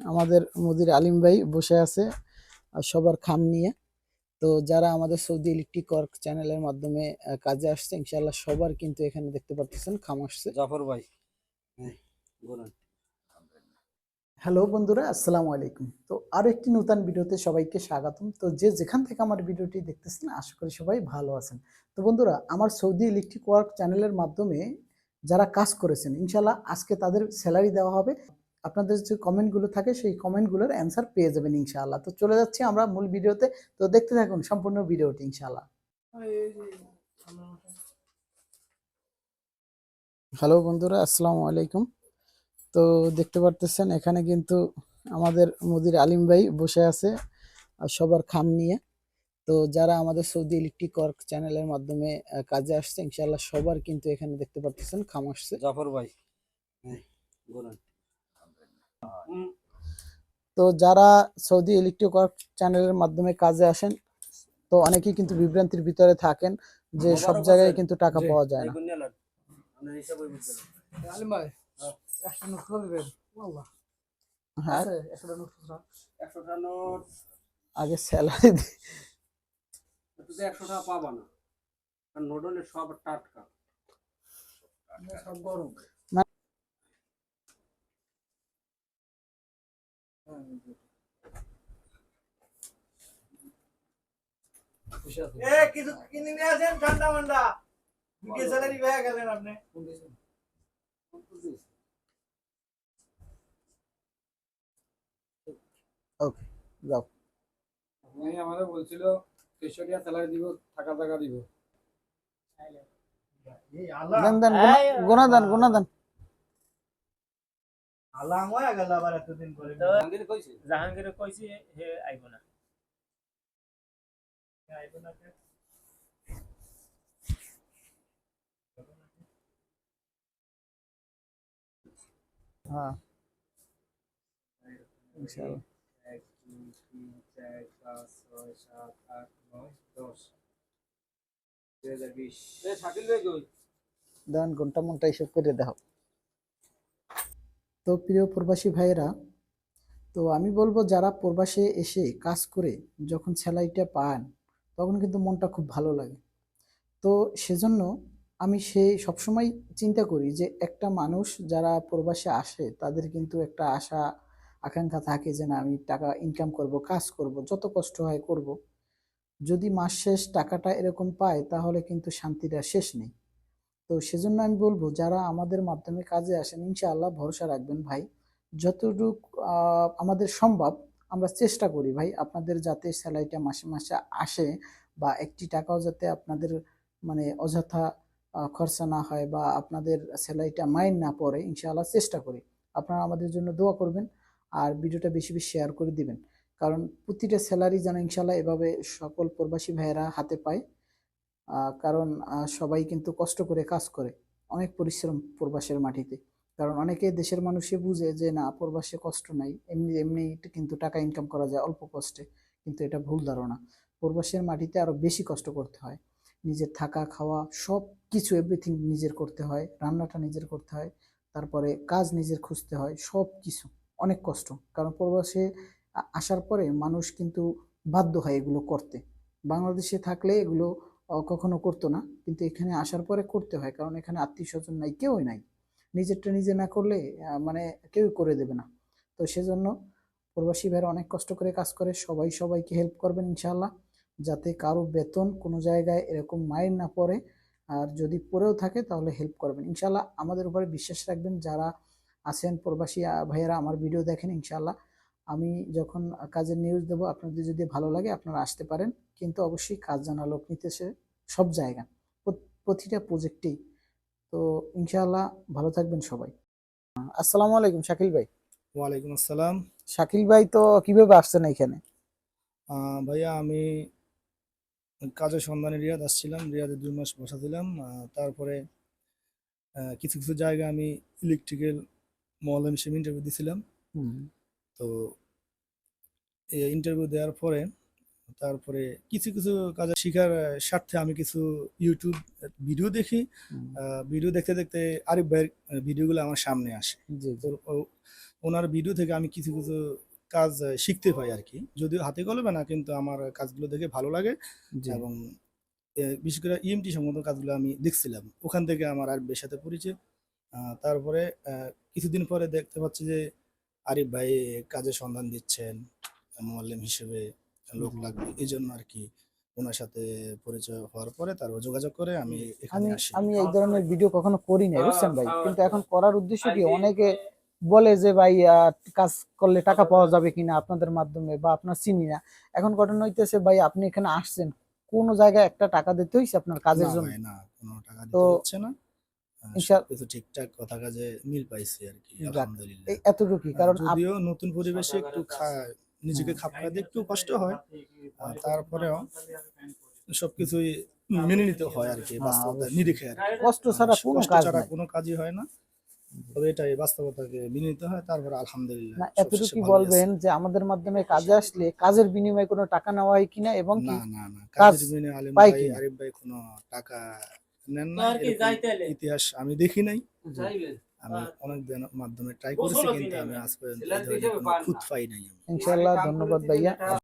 আমাদের মুদির আলিম ভাই বসে আছে সবার খাম নিয়ে। তো যারা আমাদের সৌদি ইলেকট্রিক ওয়ার্ক চ্যানেলের মাধ্যমে কাজে আসছে ইনশাল্লাহ সবার কিন্তু এখানে দেখতে পাচ্ছেন খাম আসছে। জাফর ভাই বলুন। হ্যালো বন্ধুরা, আসসালামু আলাইকুম। তো আরও একটি নতুন ভিডিওতে সবাইকে স্বাগতম। তো যে যেখান থেকে আমার ভিডিওটি দেখতেছেন, আশা করি সবাই ভালো আছেন। তো বন্ধুরা, আমার সৌদি ইলেকট্রিক ওয়ার্ক চ্যানেলের মাধ্যমে যারা কাজ করেছেন ইনশাল্লাহ আজকে তাদের স্যালারি দেওয়া হবে। আপনাদের যে কমেন্টগুলো থাকে, সেই কমেন্টগুলোর অ্যান্সার পেয়ে যাবেন ইনশাআল্লাহ। তো চলে যাচ্ছি আমরা মূল ভিডিওতে। তো দেখতে থাকুন সম্পূর্ণ ভিডিওটি ইনশাআল্লাহ। হ্যালো বন্ধুরা, আসসালামু আলাইকুম। তো দেখতে পারতেছেন এখানে কিন্তু আমাদের মুদির আলিম ভাই বসে আছে আর সবার খাম নিয়ে। তো যারা আমাদের সৌদি ইলেকট্রিক ওয়ার্ক চ্যানেলের মাধ্যমে কাজে আসছে ইনশাআল্লাহ সবার কিন্তু এখানে দেখতে পারতেছেন খাম আসছে। জাফর ভাই তো যারা সৌদি ইলেকট্রিক ওয়ার্ক চ্যানেলের মাধ্যমে কাজে আসেন তো অনেকেই কিন্তু বিভ্রান্তির ভিতরে থাকেন যে সব জায়গায় কিন্তু টাকা পাওয়া যায় না। ভাই একটা নোট করে দেবেন হ্যাঁ নোট খুচরা একশো টাকা নোট। আগে স্যালারি একশো টাকা পাবা না। নোট হলে সব টাটকা। সব গরম। এ কিছু কিনে নিয়ে আসেন ঠান্ডা মান্ডা। স্যালারি হয়ে গেলেন আপনি। যাও। উনি আমাদের বলছিল স্যালারি দিব থাকা টাকা দিব। এই আল্লাহ। দেন দেন গোনা- গোনা দেন গোনা দেন। আল্লাহ হয়ে গেল আবার এতদিন পরে জাহাঙ্গীর কইছে? জাহাঙ্গীর কইছি হে আইব না। আইব না হ্যাঁ। ইনশাআল্লাহ। এক দুই তিন চার পাঁচ ছয় সাত আট নয় দশ দেন ঘণ্টা মনটা করে দেখো। তো প্রিয় প্রবাসী ভাইয়েরা, তো আমি বলব যারা প্রবাসে এসে কাজ করে, যখন স্যালারিটা পান, তখন কিন্তু মনটা খুব ভালো লাগে। তো সেজন্য আমি সেই সবসময় চিন্তা করি যে একটা মানুষ যারা প্রবাসে আসে, তাদের কিন্তু একটা আশা আকাঙ্ক্ষা থাকে যে না, আমি টাকা ইনকাম করব, কাজ করব, যত কষ্ট হয় করব। যদি মাস শেষ টাকাটা এরকম পায়, তাহলে কিন্তু শান্তিটা শেষ নেই। তো সেজন্য আমি বলব, যারা আমাদের মাধ্যমে কাজে আসেন, ইনশাআল্লাহ ভরসা রাখবেন ভাই। যতটুক আমাদের সম্ভব, আমরা চেষ্টা করি ভাই, আপনাদের যাতে স্যালারিটা মাসে মাসে আসে বা একটি টাকাও যাতে আপনাদের মানে অযথা খরচা না হয় বা আপনাদের স্যালারিটা মাইন না পড়ে, ইনশাআল্লাহ চেষ্টা করি। আপনারা আমাদের জন্য দোয়া করবেন। আর ভিডিওটা বেশি বেশি শেয়ার করে দিবেন। কারণ প্রতিটা স্যালারি যেন ইনশাল্লাহ এভাবে সকল প্রবাসী ভাইয়েরা হাতে পায় কারণ সবাই কিন্তু কষ্ট করে কাজ করে অনেক পরিশ্রম প্রবাসের মাটিতে। কারণ অনেকে দেশের মানুষে বুঝে যে, না, প্রবাসে কষ্ট নাই, এমনি এমনি কিন্তু টাকা ইনকাম করা যায় অল্প কষ্টে। কিন্তু এটা ভুল ধারণা। প্রবাসের মাটিতে আরও বেশি কষ্ট করতে হয়। নিজের থাকা, খাওয়া সব কিছু এভরিথিং নিজের করতে হয়, রান্নাটা নিজের করতে হয়, তারপরে কাজ নিজের খুঁজতে হয় সব কিছু অনেক কষ্ট। কারণ প্রবাসে আসার পরে মানুষ কিন্তু বাধ্য হয় এগুলো করতে। বাংলাদেশে থাকলে এগুলো কখনো করতো না। কিন্তু এখানে আসার পরে করতে হয়। কারণ এখানে আত্মীয় স্বজন নাই, কেউই নাই। নিজেরটা নিজে না করলে মানে কেউ করে দেবে না। তো সেজন্য প্রবাসী ভাইরা অনেক কষ্ট করে কাজ করে। সবাই সবাইকে হেল্প করবেন ইনশাআল্লাহ। যাতে কারও বেতন কোনো জায়গায় এরকম মাইর না পড়ে। আর যদি পড়েও থাকে তাহলে হেল্প করবেন। ইনশাআল্লাহ আমাদের উপরে বিশ্বাস রাখবেন। যারা আছেন প্রবাসী ভাইয়েরা আমার ভিডিও দেখেন ইনশাআল্লাহ। আমি যখন কাজের নিউজ দেবো আপনাদের যদি ভালো লাগে আপনারা আসতে পারেন। কিন্তু অবশ্যই কাজ জানা লোক নিতেছে সব জায়গা প্রতিটা প্রজেক্টেই তো ইনশাআল্লাহ ভালো থাকবেন সবাই। আসসালামু আলাইকুম শাকিল ভাই। ওয়ালাইকুম আসসালাম। শাকিল ভাই তো কীভাবে আসছেন এখানে? ভাইয়া আমি কাজের সন্ধানে রিয়াদ আসছিলাম রিয়াদে দুই মাস বসা আহ, তারপরে কিছু কিছু জায়গা আমি ইলেকট্রিক্যাল মল হিসেবে ইন্টারভিউ দিয়েছিলাম তো এই ইন্টারভিউ দেওয়ার পরে তারপরে কিছু কিছু কাজ শেখার স্বার্থে আমি কিছু ইউটিউব ভিডিও দেখি। ভিডিও দেখতে দেখতে আরিফ ভাইয়ের ভিডিওগুলো আমার সামনে আসে। তো ওনার ভিডিও থেকে আমি কিছু কিছু কাজ শিখতে পাই আর কি যদিও হাতে কলমে না কিন্তু আমার কাজগুলো দেখে ভালো লাগে। এবং বিশেষ করে ইএমটি সংক্রান্ত কাজগুলো আমি দেখছিলাম। ওখান থেকে আমার আরিফের সাথে পরিচয়। তারপরে আহ, কিছুদিন পরে দেখতে পাচ্ছি যে আরিফ ভাই কাজের সন্ধান দিচ্ছেন মোয়াল্লিম হিসেবে লোক লাগবে। এই জন্য আর কি ওনার সাথে পরিচয় হওয়ার পরে তারপর যোগাযোগ করে আমি এখানে আমি আসি। আমি এই ধরনের ভিডিও কখনো করি নাই বুঝছেন ভাই? কিন্তু এখন করার উদ্দেশ্য কি? অনেকে বলে যে ভাই কাজ করলে টাকা পাওয়া যাবে কিনা আপনাদের মাধ্যমে বা আপনার চিনি না? এখন ঘটনা হইতেছে ভাই আপনি এখানে আসছেন কোন জায়গায় একটা টাকা দিতে হইছে আপনার কাজের জন্য? না কোনো টাকা দিতে তো হচ্ছে না। ঠিকঠাক কথা কাজে মিল পাইছি আর কি আলহামদুলিল্লাহ। কারণ যদিও নতুন পরিবেশে একটু নিজেকে খাপ খাওয়াতে একটু কষ্ট হয় তারপরেও সবকিছুই মেনে নিতে হয় আর কি হ্যাঁ, বাস্তবতা নিরিখে আর কষ্ট ছাড়া কোনো কাজ ছাড়া কোনো কাজই হয় না। তবে এটাই বাস্তবতাকে মেনে নিতে হয় তারপর আলহামদুলিল্লাহ না সবশেষে এতটুকুই বলবেন যে আমাদের মাধ্যমে কাজে আসলে কাজের বিনিময়ে কোনো টাকা নেওয়া হয় কিনা এবং কি না না না কাজ কাজের বিনিময়ে আলিম ভাই আরিফ ভাই কোনো টাকা নেন না? ইতিহাস আমি দেখি নাই। আমি অনেক দিনের মাধ্যমে ট্রাই করেছি কিন্তু আমি আজ পর্যন্ত। খুঁত পাই নাই ইনশাল্লাহ ধন্যবাদ ভাইয়া।